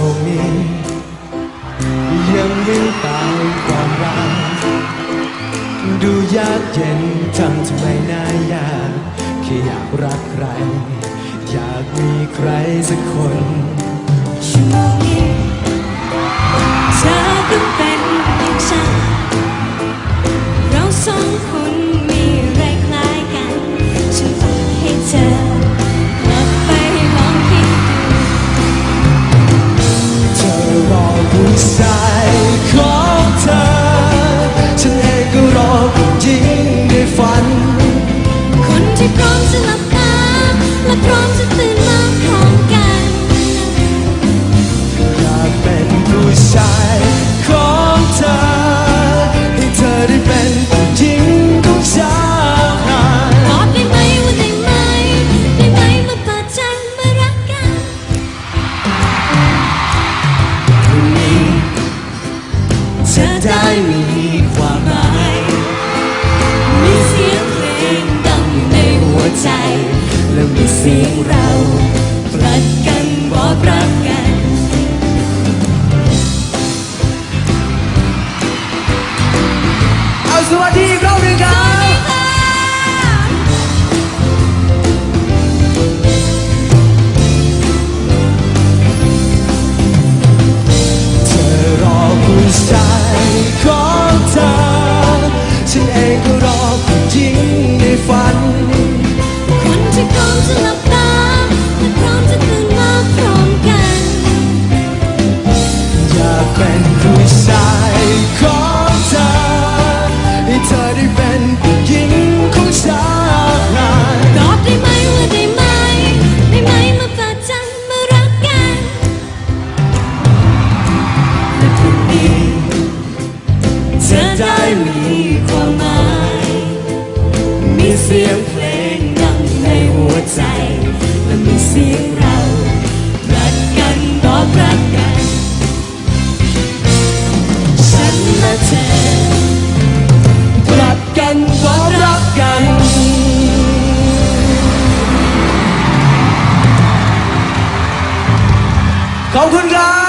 ชั่วโมงนี้ ยังวิ่งตามความรักดูยากเย็นทำทำไมน่ายากแค่อยากรักใคร อยากมีใครสักคนชั่วโมงนี้ ที่พร้อมจะหลับตาและพร้อมจะตื่นมาพร้อมกันอยากเป็นผู้ชายของเธอ ให้เธอได้เป็นผู้หญิงของฉันบอกได้ไหมว่าได้ไหมได้ไหมมาเปิดใจมารักกันเธอได้มีความ แใจมีความหมาย มีเสียงเพลงดังในหัวใจ และมีเสียงเรารักกันบอกรักกัน ฉันและเธอรักกันบอกรักกันขอบคุณครับ